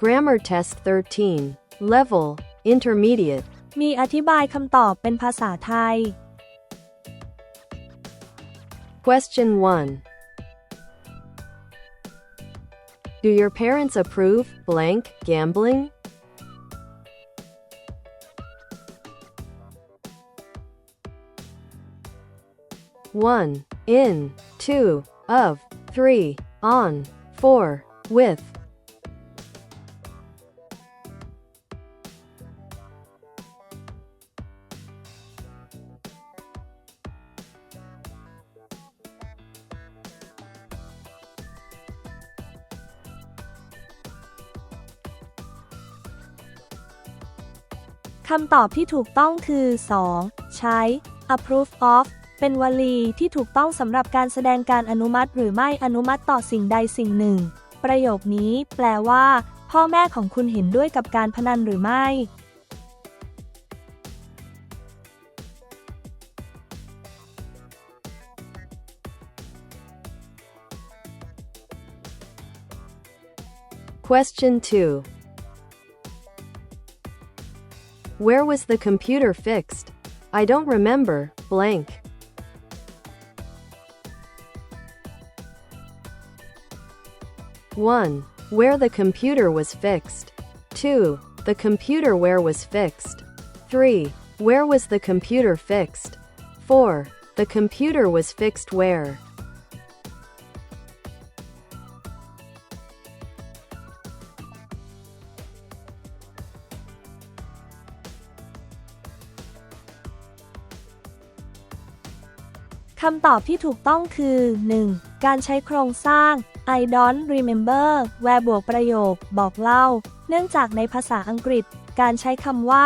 Grammar Test 13. Level Intermediate. มีอธิบายคำตอบเป็นภาษาไทย Question 1. Do your parents approve blank gambling? One, in, two, of, three, on, four, with. คำตอบที่ถูกต้องคือ 2. ใช้ approve of เป็นวลีที่ถูกต้องสำหรับการแสดงการอนุมัติหรือไม่อนุมัติต่อสิ่งใดสิ่งหนึ่ง ประโยคนี้แปลว่า พ่อแม่ของคุณเห็นด้วยกับการพนันหรือไม่ Question 2. Where was the computer fixed? I don't remember, blank. One, where the computer was fixed. Two, the computer where was fixed. Three, where was the computer fixed? Four, the computer was fixed where. คำตอบที่ถูกต้องคือ 1. การใช้โครงสร้าง I don't remember where บวกประโยค บอกเล่า เนื่องจากในภาษาอังกฤษ การใช้คำว่า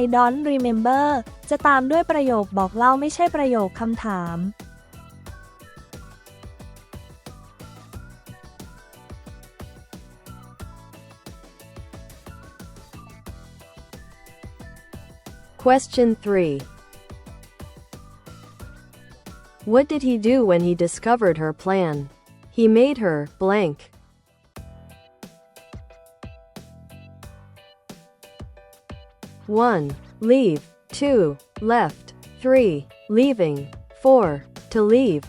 I don't remember จะตามด้วยประโยคบอกเล่าไม่ใช่ประโยคคำถาม Question 3. What did he do when he discovered her plan? He made her blank. One, leave. Two, left. Three, leaving. Four, to leave.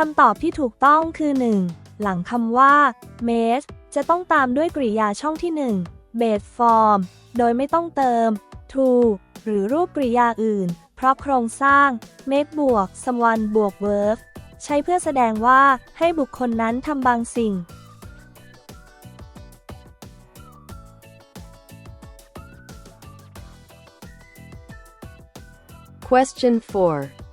คำตอบที่ถูกต้องคือ 1. หลังคำว่า made จะต้องตามด้วยกริยาช่องที่1 base form โดยไม่ต้องเติม to หรือรูปกริยาอื่น เพราะโครงสร้าง make บวก someone บวก verb ใช้เพื่อแสดงว่าให้บุคคลนั้นทำบางสิ่ง Question 4.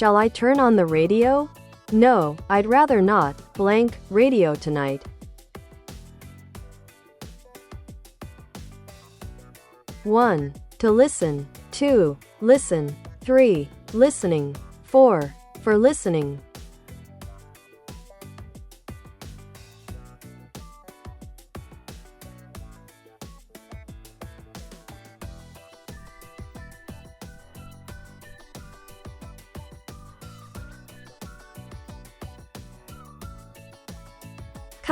Shall I turn on the radio? No, I'd rather not. Blank radio tonight. One, to listen. Two, listen. Three, listening. Four, for listening.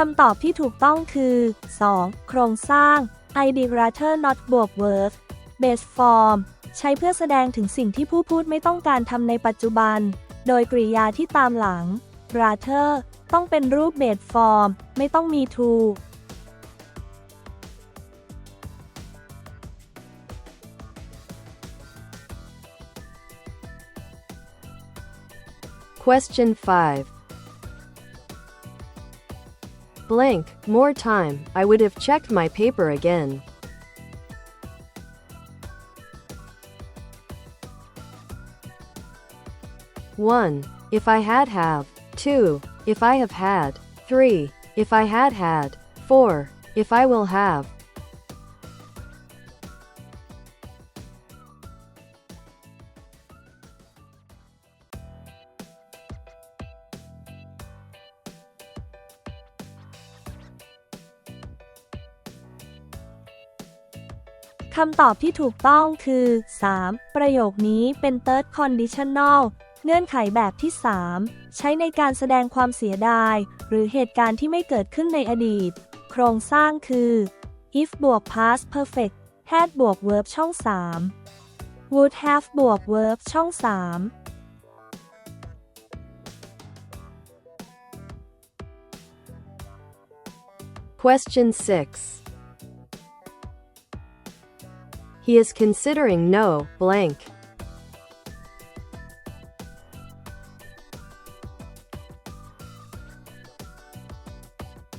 คำตอบที่ถูกต้องคือ 2. โครงสร้าง id rather not บวก verb base form ใช้เพื่อแสดงถึงสิ่งที่ผู้พูดไม่ต้องการทำในปัจจุบัน โดยกริยาที่ตามหลัง rather ต้องเป็นรูป base form ไม่ต้องมี to Question 5. Blank, more time, I would have checked my paper again. One, if I had have. Two, if I have had. Three, if I had had. Four, if I will have. คำตอบที่ถูกต้องคือ 3. ประโยคนี้เป็น third conditional เงื่อนไขแบบที่ 3 ใช้ในการแสดงความเสียดาย หรือเหตุการณ์ที่ไม่เกิดขึ้นในอดีต โครงสร้างคือ if บวก past perfect had บวก verb ช่อง 3 would have บวก verb ช่อง 3 Question 6. He is considering no blank.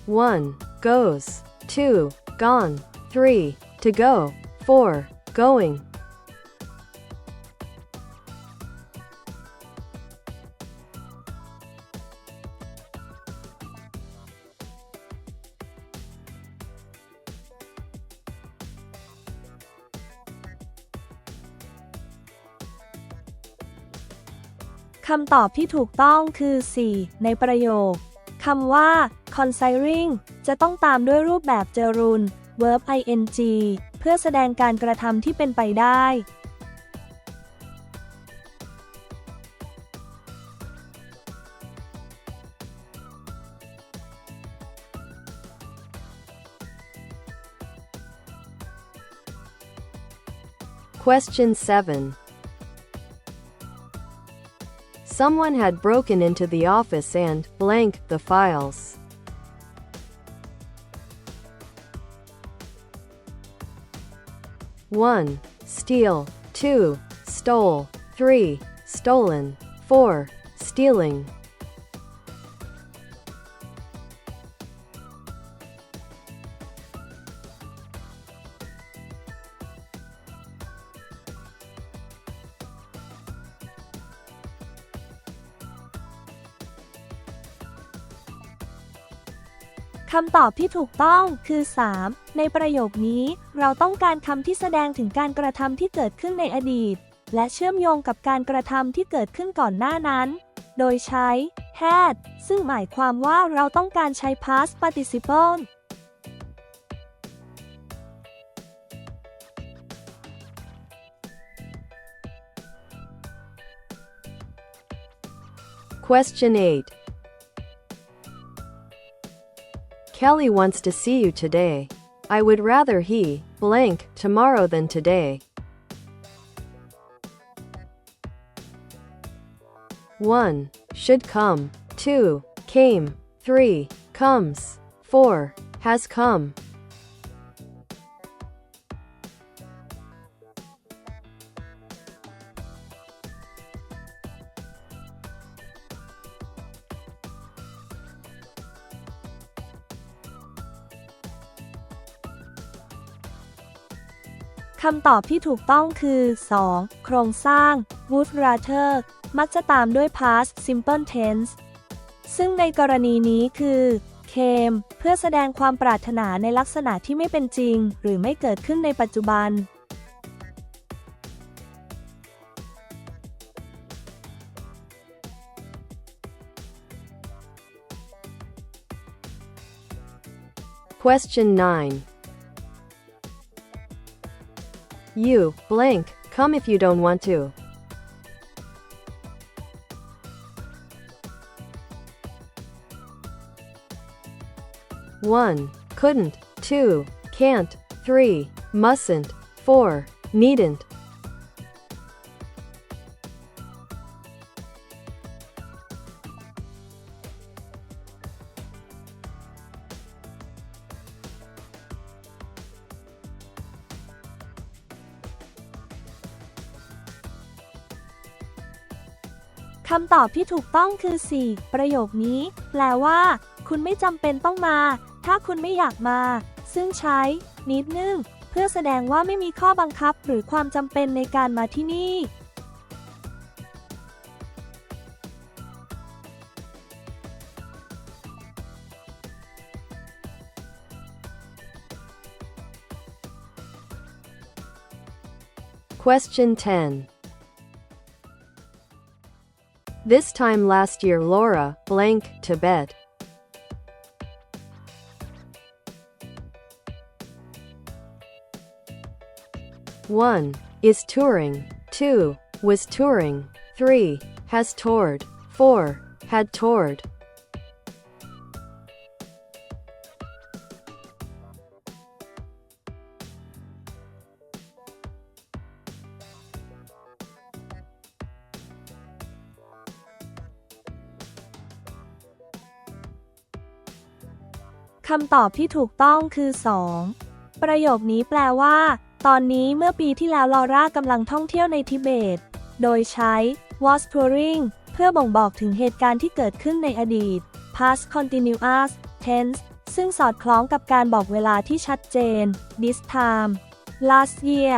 One goes, two gone, three to go, four going.. คำตอบที่ถูกต้องคือ 4 ในประโยคคำว่า consiring จะต้องตามด้วยรูปแบบเจรุน verb ing เพื่อแสดงการกระทำที่เป็นไปได้ Question 7. Someone had broken into the office and blank the files. One, steal. Two, stole. Three, stolen. Four, stealing. คำตอบที่ถูกต้องคือ 3 ในประโยคนี้ เราต้องการคำที่แสดงถึงการกระทำที่เกิดขึ้นในอดีต และเชื่อมโยงกับการกระทำที่เกิดขึ้นก่อนหน้านั้น โดยใช้ had ซึ่งหมายความว่าเราต้องการใช้ past participle Question 8. Kelly wants to see you today. I would rather he blank tomorrow than today. 1. Should come. 2. Came. 3. Comes. 4. Has come.. คำตอบที่ถูกต้องคือ 2. โครงสร้าง would rather มักจะตามด้วย past simple tense ซึ่งในกรณีนี้คือ came เพื่อแสดงความปรารถนาในลักษณะที่ไม่เป็นจริง หรือไม่เกิดขึ้นในปัจจุบัน Question 9. You blank come if you don't want to. One, couldn't, two, can't, three, mustn't, four, needn't.. คำตอบที่ถูกต้องคือ 4 ประโยคนี้ แปลว่า คุณไม่จำเป็นต้องมา ถ้าคุณไม่อยากมา ซึ่งใช้ นิดนึง เพื่อแสดงว่าไม่มีข้อบังคับหรือความจำเป็นในการมาที่นี่ Question 10. This time last year Laura blank to bed. 1. Is touring. 2. Was touring. 3. Has toured. 4. Had toured. คำตอบที่ถูกต้องคือ 2. ประโยคนี้แปลว่า ตอนนี้เมื่อปีที่แล้วลอร่ากำลังท่องเที่ยวในทิเบต โดยใช้ was touring เพื่อบ่งบอกถึงเหตุการณ์ที่เกิดขึ้นในอดีต past continuous tense ซึ่งสอดคล้องกับการบอกเวลาที่ชัดเจน this time last year